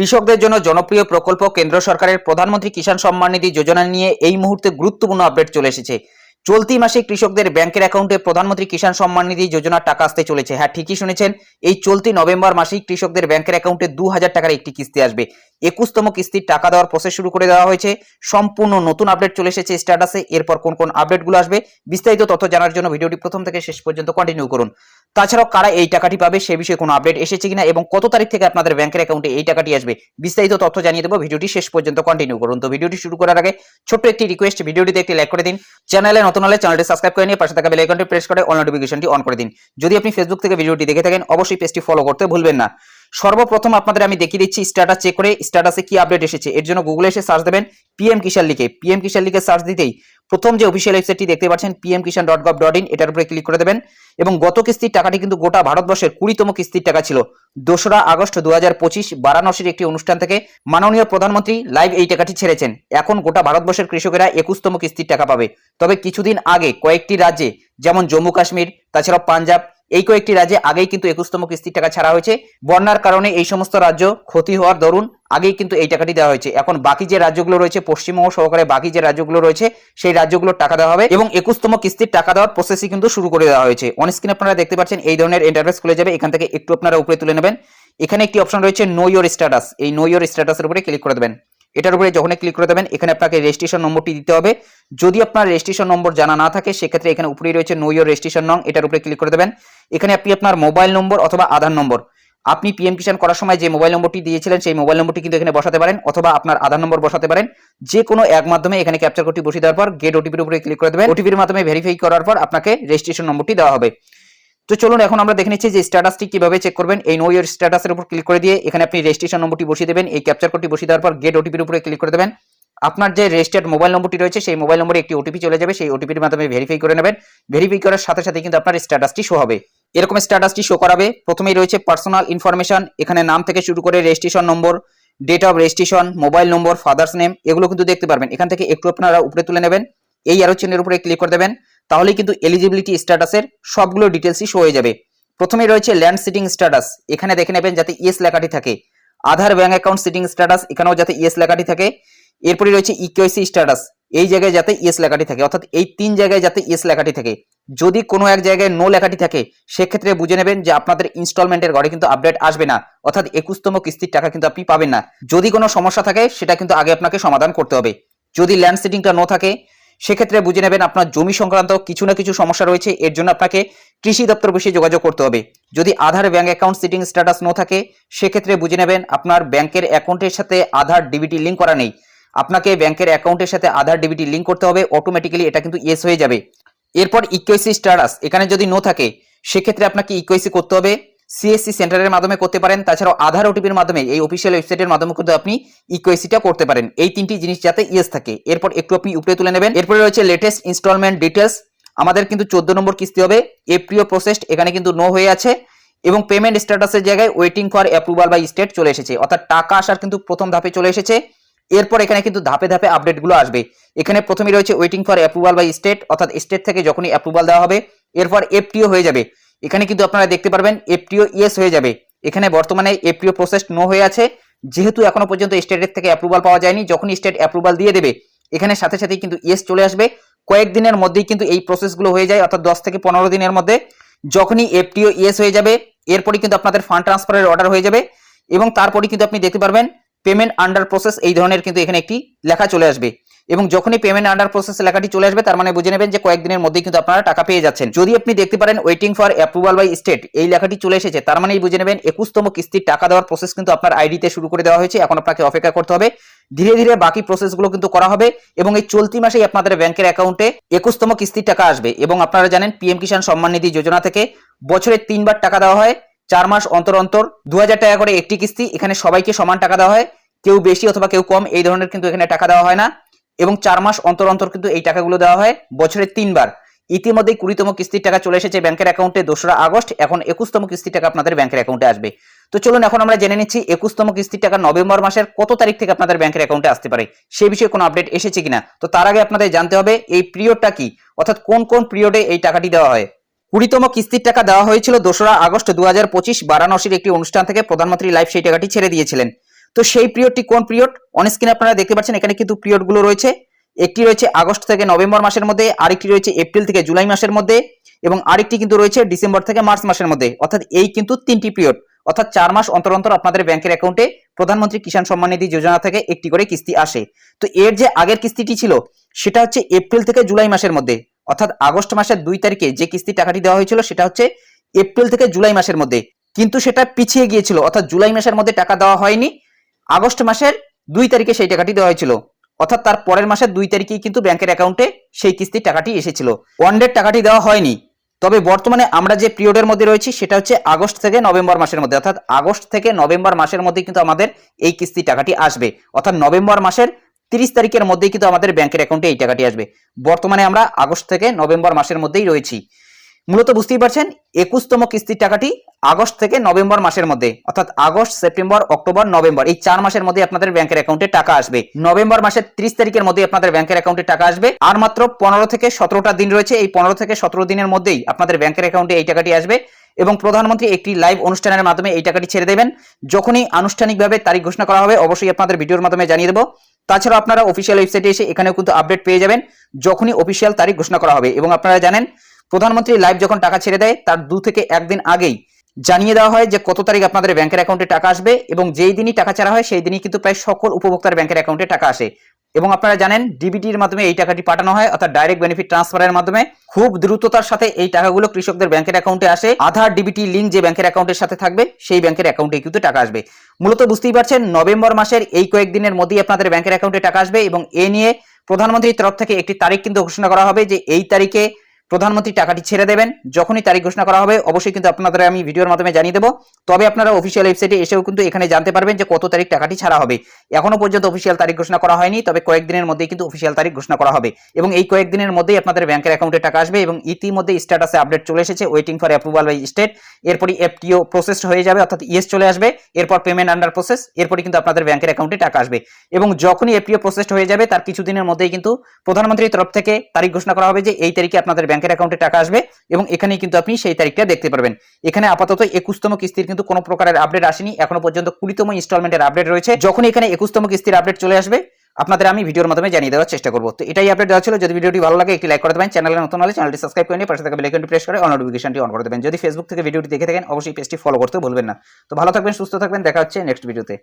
কৃষকদের জন্য জনপ্রিয় প্রকল্প কেন্দ্র সরকারের প্রধানমন্ত্রী কিষাণ সম্মান নিধি যোজনা নিয়ে এই মুহূর্তে গুরুত্বপূর্ণ আপডেট চলে এসেছে। চলতি মাসে কৃষকদের ব্যাংকের অ্যাকাউন্টে প্রধানমন্ত্রী কিষাণ সম্মান নিধি যোজনার টাকা আসতে চলেছে। হ্যাঁ ঠিকই শুনেছেন, এই চলতি নভেম্বর মাসেই কৃষকদের ব্যাংকের অ্যাকাউন্টে দু হাজার টাকার একটি কিস্তি আসবে। একুশতম কিস্তির টাকা দেওয়ার প্রসেস শুরু করে দেওয়া হয়েছে। সম্পূর্ণ নতুন আপডেট চলে এসেছে স্ট্যাটাসে এরপর কোন কোন আপডেটগুলো আসবে, বিস্তারিত তথ্য জানার জন্য ভিডিওটি প্রথম থেকে শেষ পর্যন্ত কন্টিনিউ করুন। তাছাড়াও কারা এই টাকাটি পাবে সে বিষয়ে কোনো আপডেট এসেছে কিনা এবং কত তারিখ থেকে আপনাদের ব্যাংকের অ্যাকাউন্টে এই টাকাটি আসবে, বিস্তারিত তথ্য জানিয়ে দেবো। ভিডিওটি শেষ পর্যন্ত কন্টিনিউ করুন। তো ভিডিওটি শুরু করার আগে ছোট্ট একটি রিকোয়েস্ট ভিডিওটিতে একটি লাইক করে দিন। চ্যানেলে নতুন হলে চ্যানেলটি সাবস্ক্রাইব করে নিয়ে পাশে থাকা বেল আইকনটি প্রেস করে অল নোটিফিকেশনটি অন করে দিন। যদি আপনি ফেসবুক থেকে ভিডিওটি দেখে থাকেন, অবশ্যই পেজটি ফলো করতে ভুলবেন না। সর্বপ্রথম আপনাদের আমি দেখিয়ে দিচ্ছি স্ট্যাটাস চেক করে স্ট্যাটাসে কি আপডেট এসেছে। এর জন্য গুগলে এসে সার্চ দেবেন পিএম কিষান লিখে। পিএম কিষান লিখে সার্চ দিতেই প্রথম যে অফিসিয়াল ওয়েবসাইটটি দেখতে পাচ্ছেন PM Kisan dot gov dot in এটার উপরে ক্লিক করে দেবেন এবং গত কিস্তির টাকাটি কিন্তু গোটা ভারতবর্ষের কুড়িতম কিস্তির টাকা ছিল। দোসরা আগস্ট দু হাজার পঁচিশ বারাণসীর একটি অনুষ্ঠান থেকে মাননীয় প্রধানমন্ত্রী লাইভ এই টাকাটি ছেড়েছেন। এখন গোটা ভারতবর্ষের কৃষকেরা একুশতম কিস্তির টাকা পাবে। তবে কিছুদিন আগে কয়েকটি রাজ্যে, যেমন জম্মু কাশ্মীর, তাছাড়াও পাঞ্জাব এই কয়েকটি রাজ্যে আগেই কিন্তু একুশতম কিস্তির টাকা ছাড়া হয়েছে। বন্যার কারণে এই সমস্ত রাজ্য ক্ষতি হওয়ার দরুন আগেই কিন্তু এই টাকাটি দেওয়া হয়েছে। এখন বাকি যে রাজ্যগুলো রয়েছে, পশ্চিমবঙ্গ সহকারে বাকি যে রাজ্যগুলো রয়েছে, সেই রাজ্যগুলোর টাকা দেওয়া হবে এবং একুশতম কিস্তির টাকা দেওয়ার প্রসেসই কিন্তু শুরু করে দেওয়া হয়েছে। অন স্ক্রিন আপনারা দেখতে পাচ্ছেন এই ধরনের ইন্টারফেস খুলে যাবে। এখান থেকে একটু আপনারা উপরে তুলে নেবেন। এখানে একটি অপশন রয়েছে নো ইয়োর স্ট্যাটাস এই নো ইয়োর স্ট্যাটাসের উপরে ক্লিক করে দেবেন। এটার উপরে যখনই ক্লিক করে দেবেন, এখানে আপনাকে রেজিস্ট্রেশন নম্বরটি দিতে হবে। যদি আপনার রেজিস্ট্রেশন নম্বর জানা না থাকে, সেক্ষেত্রে এখানে উপরেই রয়েছে নো ইয়োর রেজিস্ট্রেশন নং এটার উপরে ক্লিক করে দেবেন। এখানে আপনি আপনার মোবাইল নম্বর অথবা আধার নম্বর আপনি পিএম কিষান করার সময় যে মোবাইল নম্বরটি দিয়েছিলেন, সেই মোবাইল নম্বরটি কিন্তু এখানে বসাতে পারেন, অথবা আপনার আধার নম্বর বসাতে পারেন। যে কোনো এক মাধ্যমে এখানে ক্যাপচার কোডটি বসিয়ে দেওয়ার পর গেট ওটিপির উপরে ক্লিক করে দেবেন। ওটিপির মাধ্যমে ভেরিফাই করার পর, আপনাকে রেজিস্ট্রেশন নম্বরটি দেওয়া হবে। তো চলুন, এখন আমরা দেখে নিচ্ছি যে স্ট্যাটাসটি কীভাবে চেক করবেন। এই নো ইয়ার স্ট্যাটাসের উপর ক্লিক করে দিয়ে এখানে আপনি রেজিস্ট্রেশন নম্বরটি বসিয়ে দেবেন। এই ক্যাপচার কোডটি বসিয়ে দেওয়ার পর গেট ওটিপির উপরে ক্লিক করে দেবেন। আপনার যে রেজিস্টার্ড মোবাইল নম্বরটি রয়েছে, সেই মোবাইল নম্বরে একটি ওটিপি চলে যাবে। সেই ওটিপির মাধ্যমে ভেরিফাই করে নেবেন। ভেরিফাই করার সাথে সাথে কিন্তু আপনার স্ট্যাটাসটি শো হবে। এরকম স্ট্যাটাসটি শো করাবে। প্রথমেই রয়েছে পার্সোনাল ইনফরমেশন এখানে নাম থেকে শুরু করে registration number date of registration mobile number father's name এগুলো কিন্তু দেখতে পারবেন। এখান থেকে একটু আপনারা উপরে তুলে নেবেন। এই অ্যারো চিহ্নের উপরে ক্লিক করে দেবেন। তাহলেই কিন্তু এলিজিবিলিটি স্ট্যাটাসের সবগুলো ডিটেলসই শো হয়ে যাবে। প্রথমেই রয়েছে ল্যান্ড সিটিং স্ট্যাটাস এখানে দেখে নেবেন যাতে ইয়েস লেখাটি থাকে। Aadhaar bank account seeding status এখানেও যাতে ইয়েস লেখাটি থাকে। এরপরে রয়েছে ইকেওয়াইসি স্ট্যাটাস এই জায়গায় যাতে ইয়েস লেখাটি থাকে। অর্থাৎ এই তিন জায়গায় যাতে ইয়েস লেখাটি থাকে। যদি কোনো এক জায়গায় নো লেখাটি থাকে, সেক্ষেত্রে বুঝে নেবেন যে আপনাদের ইনস্টলমেন্টের ঘরে কিন্তু আপডেট আসবে না। অর্থাৎ একুশতম কিস্তির টাকা কিন্তু আপনি পাবেন না। যদি কোনো সমস্যা থাকে, সেটা কিন্তু আগে আপনাকে সমাধান করতে হবে। যদি ল্যান্ড সিটিংটা নো থাকে সেক্ষেত্রে বুঝে নেবেন আপনার জমি সংক্রান্ত কিছু না কিছু সমস্যা রয়েছে। এর জন্য আপনাকে কৃষি দপ্তর বসে যোগাযোগ করতে হবে। যদি Aadhaar bank account seeding status no থাকে, সেক্ষেত্রে বুঝে নেবেন আপনার ব্যাংকের অ্যাকাউন্টের সাথে আধার ডিবিটি লিঙ্ক করা নেই। আপনাকে ব্যাংকের অ্যাকাউন্টের সাথে আধার ডিবিটি লিঙ্ক করতে হবে অটোমেটিক্যালি এটা কিন্তু ইয়েস হয়ে যাবে। এরপর ইকুইসি স্ট্যাটাস এখানে যদি নো থাকে, সেক্ষেত্রে আপনাকে ইকুইসি করতে হবে। সিএসসি সেন্টারের মাধ্যমে করতে পারেন। তাছাড়াও আধার ওটিপির মাধ্যমে এই অফিসিয়াল ওয়েবসাইটের মাধ্যমে কিন্তু আপনি ইকুইসিটা করতে পারেন। এই তিনটি জিনিস যাতে ইয়েস থাকে। এরপর একটু আপনি উপরে তুলে নেবেন। এরপরে রয়েছে লেটেস্ট ইনস্টলমেন্ট ডিটেলস আমাদের কিন্তু চোদ্দ নম্বর কিস্তি হবে। এপ্রিয় প্রসেসড এখানে কিন্তু নো হয়ে আছে। এবং পেমেন্ট স্ট্যাটাসের জায়গায় waiting for approval by state চলে এসেছে। অর্থাৎ টাকা আসার কিন্তু প্রথম ধাপে চলে এসেছে। এরপর এখানে কিন্তু ধাপে ধাপে আপডেটগুলো আসবে। এখানে প্রথমে রয়েছে waiting for approval by state অর্থাৎ স্টেট থেকে যখনই অ্যাপ্রুভাল দেওয়া হবে, এরপর এফটিও হয়ে যাবে। এখানে কিন্তু আপনারা দেখতে পারবেন এফটিও ইয়েস হয়ে যাবে। এখানে বর্তমানে এফটিও প্রসেস নো হয়ে আছে। যেহেতু এখনও পর্যন্ত স্টেটের থেকে অ্যাপ্রুভাল পাওয়া যায়নি, যখনই স্টেট অ্যাপ্রুভাল দিয়ে দেবে, এখানে সাথে সাথেই কিন্তু ইয়েস চলে আসবে। কয়েকদিনের মধ্যেই কিন্তু এই প্রসেসগুলো হয়ে যায়, অর্থাৎ দশ থেকে পনেরো দিনের মধ্যে। যখনই এফটিও ইয়েস হয়ে যাবে, এরপরই কিন্তু আপনাদের ফান্ড ট্রান্সফারের অর্ডার হয়ে যাবে। এবং তারপরই কিন্তু আপনি দেখতে পারবেন পেমেন্ট আন্ডার প্রসেস এই ধরনের কিন্তু এখানে একটি লেখা চলে আসবে। এবং যখনই পেমেন্ট আন্ডার প্রসেস লেখাটি চলে আসবে, তার মানে বুঝে নেবেন যে কয়েকদিনের মধ্যেই কিন্তু আপনারা টাকা পেয়ে যাচ্ছেন। যদি আপনি দেখতে পারেন waiting for approval by state এই লেখাটি চলে এসেছে, তার মানেই বুঝে নেবেন একুশতম কিস্তির টাকা দেওয়ার প্রসেস কিন্তু আপনার আইডিতে শুরু করে দেওয়া হয়েছে, এখন আপনাকে অপেক্ষা করতে হবে। ধীরে ধীরে বাকি প্রসেসগুলো কিন্তু করা হবে এবং এই চলতি মাসেই আপনাদের ব্যাংকের অ্যাকাউন্টে একুশতম কিস্তির টাকা আসবে এবং আপনারা জানেন পিএম কিষাণ সম্মান নিধি যোজনা থেকে বছরে তিনবার টাকা দেওয়া হয়, চার মাস অন্তর অন্তর দু হাজার টাকা করে একটি কিস্তি, এখানে সবাইকে সমান টাকা দেওয়া হয়, কেউ বেশি অথবা কেউ কম, এই ধরনের কিন্তু এখানে টাকা দেওয়া হয় না। এবং চার মাস অন্তর অন্তর কিন্তু এই টাকাগুলো দেওয়া হয়, বছরে তিনবার। ইতিমধ্যেই কুড়িতম কিস্তির টাকা চলে এসেছে ব্যাংকের অ্যাকাউন্টে দোসরা আগস্ট, এখন একুশতম কিস্তির টাকা আপনাদের ব্যাংকের অ্যাকাউন্টে আসবে। তো চলুন এখন আমরা জেনে নিচ্ছি একুশতম কিস্তির টাকা নভেম্বর মাসের কত তারিখ থেকে আপনাদের ব্যাংকের অ্যাকাউন্টে আসতে পারে। সে বিষয়ে কোনো আপডেট এসেছে কিনা? তো তার আগে আপনাদের জানতে হবে, এই পিরিয়ডটা কি? অর্থাৎ কোন কোন পিরিয়ডে এই টাকাটি দেওয়া হয়? কুড়িতম কিস্তির টাকা দেওয়া হয়েছিল দোসরা আগস্ট দু হাজার পঁচিশ, বারাণসীর একটি অনুষ্ঠান থেকে প্রধানমন্ত্রী লাইভ সেই টাকাটি ছেড়ে দিয়েছিলেন। তো সেই পিরিয়ডটি কোন পিরিয়ড অন স্ক্রিনে আপনারা দেখতে পাচ্ছেন, এখানে কিন্তু পিরিয়ডগুলো রয়েছে। একটি রয়েছে আগস্ট থেকে নভেম্বর মাসের মধ্যে, আরেকটি রয়েছে এপ্রিল থেকে জুলাই মাসের মধ্যে, এবং আরেকটি কিন্তু রয়েছে ডিসেম্বর থেকে মার্চ মাসের মধ্যে। অর্থাৎ এই কিন্তু তিনটি পিরিয়ড অর্থাৎ চার মাস অন্তর অন্তর আপনাদের ব্যাংকের অ্যাকাউন্টে প্রধানমন্ত্রী কিষাণ সম্মান নিধি যোজনা থেকে একটি করে কিস্তি আসে। তো এর যে আগের কিস্তিটি ছিল, সেটা হচ্ছে এপ্রিল থেকে জুলাই মাসের মধ্যে। অর্থাৎ আগস্ট মাসের দুই তারিখে যে কিস্তি টাকাটি দেওয়া হয়েছিল, সেটা হচ্ছে এপ্রিল থেকে জুলাই মাসের মধ্যে। কিন্তু সেটা পিছিয়ে গিয়েছিল। অর্থাৎ জুলাই মাসের মধ্যে টাকা দেওয়া হয়নি। আগস্ট মাসের দুই তারিখে সেই টাকাটি দেওয়া হয়েছিল। অর্থাৎ তার পরের মাসের দুই তারিখেই কিন্তু ব্যাংকের অ্যাকাউন্টে সেই কিস্তির টাকাটি এসেছিল। ওয়ান ডের টাকাটি দেওয়া হয়নি। তবে বর্তমানে আমরা যে পিরিয়ডের মধ্যে রয়েছি সেটা হচ্ছে আগস্ট থেকে নভেম্বর মাসের মধ্যে। অর্থাৎ আগস্ট থেকে নভেম্বর মাসের মধ্যে কিন্তু আমাদের এই কিস্তির টাকাটি আসবে। অর্থাৎ নভেম্বর মাসের তিরিশ তারিখের মধ্যেই কিন্তু আমাদের ব্যাংকের অ্যাকাউন্টে এই টাকাটি আসবে। বর্তমানে আমরা আগস্ট থেকে নভেম্বর মাসের মধ্যেই রয়েছি। মূলত বুঝতেই পারছেন, একুশতম কিস্তির টাকাটি আগস্ট থেকে নভেম্বর মাসের মধ্যে, অর্থাৎ আগস্ট, সেপ্টেম্বর, অক্টোবর, নভেম্বর, এই চার মাসের মধ্যে আপনাদের ব্যাংকের অ্যাকাউন্টে টাকা আসবে। নভেম্বর মাসের ত্রিশ তারিখের মধ্যে আপনাদের ব্যাংকের অ্যাকাউন্টে টাকা আসবে, আর মাত্র পনেরো থেকে সতেরোটা দিন রয়েছে, এই পনেরো থেকে সতেরো দিনের মধ্যেই আপনাদের ব্যাংকের অ্যাকাউন্টে এই টাকাটি আসবে এবং প্রধানমন্ত্রী একটি লাইভ অনুষ্ঠানের মাধ্যমে এই টাকাটি ছেড়ে দেবেন। যখনই আনুষ্ঠানিকভাবে তারিখ ঘোষণা করা হবে, অবশ্যই আপনাদের ভিডিওর মাধ্যমে জানিয়ে দেবো। তাছাড়া আপনারা অফিসিয়াল ওয়েবসাইটে এসে এখানেও কিন্তু আপডেট পেয়ে যাবেন, যখনই অফিসিয়াল তারিখ ঘোষণা করা হবে। এবং আপনারা জানেন প্রধানমন্ত্রী লাইভ যখন টাকা ছেড়ে দেয়, তার দু থেকে একদিন আগেই জানিয়ে দেওয়া হয় যে, কত তারিখ আপনাদের ব্যাংকের অ্যাকাউন্টে টাকা আসবে এবং যেই দিনই টাকা ছাড়া হয়, সেই দিনই কিন্তু প্রায় সকল উপভোক্তার ব্যাংকের অ্যাকাউন্টে টাকা আসে। এবং আপনারা জানেন ডিবিটির মাধ্যমে এই টাকাটি পাঠানো হয়, অর্থাৎ ডাইরেক্ট বেনিফিট ট্রান্সফারের মাধ্যমে। খুব দ্রুততার সাথে এই টাকাগুলো কৃষকদের ব্যাংকের অ্যাকাউন্টে আসে। আধার ডিবিটি লিঙ্ক যে ব্যাংকের অ্যাকাউন্টের সাথে থাকবে, সেই ব্যাংকের অ্যাকাউন্টে কিন্তু টাকা আসবে। মূলত বুঝতেই পারছেন, নভেম্বর মাসের এই কয়েকদিনের মধ্যেই আপনাদের ব্যাংকের অ্যাকাউন্টে টাকা আসবে এবং এ নিয়ে প্রধানমন্ত্রীর তরফ থেকে একটি তারিখ কিন্তু ঘোষণা করা হবে যে, এই তারিখে প্রধানমন্ত্রী টাকাটি ছেড়ে দেবেন। যখনই তারিখ ঘোষণা করা হবে, অবশ্যই কিন্তু আপনাদের আমি ভিডিওর মাধ্যমে জানিয়ে দেবো। তবে আপনারা অফিসিয়াল ওয়েবসাইটে এসেও কিন্তু এখানে জানতে পারবেন যে কত তারিখ টাকাটি ছাড়া হবে। এখনও পর্যন্ত অফিসিয়াল তারিখ ঘোষণা করা হয়নি, তবে কয়েকদিনের মধ্যেই কিন্তু অফিসিয়াল তারিখ ঘোষণা করা হবে। এবং এই কয়েকদিনের মধ্যেই আপনাদের ব্যাংকের অ্যাকাউন্টে টাকা আসবে এবং ইতিমধ্যে স্ট্যাটাসে আপডেট চলে এসেছে waiting for approval by state এরপরই এফটিও প্রসেসড হয়ে যাবে, অর্থাৎ ইয়েস চলে আসবে। এরপর পেমেন্ট আন্ডার প্রসেস এরপরই কিন্তু আপনাদের ব্যাংকের অ্যাকাউন্টে টাকা আসবে। এবং যখনই এফটিও প্রসেসড হয়ে যাবে, তার কিছুদিনের মধ্যেই কিন্তু প্রধানমন্ত্রীর তরফ থেকে তারিখ ঘোষণা করা হবে যে এই তারিখে আপনাদের ব্যাংকের অ্যাকাউন্টে টাকা আসবে এবং এখানেই কিন্তু আপনি সেই তারিখটা দেখতে পারবেন। এখানে আপাতত একুশতম কিস্তির কিন্তু কোনো প্রকারের আপডেট আসেনি। এখনও পর্যন্ত কুড়িতম ইনস্টলমেন্টের আপডেট রয়েছে। যখন এখানে একুশতম কিস্তির আপডেট চলে আসবে, আপনাদের আমি ভিডিওর মাধ্যমে জানিয়ে দেওয়ার চেষ্টা করব। তো এটাই আপডেট দেওয়া ছিল। যদি ভিডিওটি ভালো লাগে, একটি লাইক করে দেবেন। চ্যানেলে নতুন হলে চ্যানেলটি সাবস্ক্রাইব করে নিয়ে পাশে থাকা বেল আইকনটি প্রেস করে অন নোটিফিকেশনটি অন করে দেবেন। যদি ফেসবুক থেকে ভিডিওটি দেখে থাকেন, অবশ্যই পেজটি ফলো করতে ভুলবেন না। তো ভালো থাকবেন, সুস্থ থাকবেন। দেখা হচ্ছে নেক্সট ভিডিওতে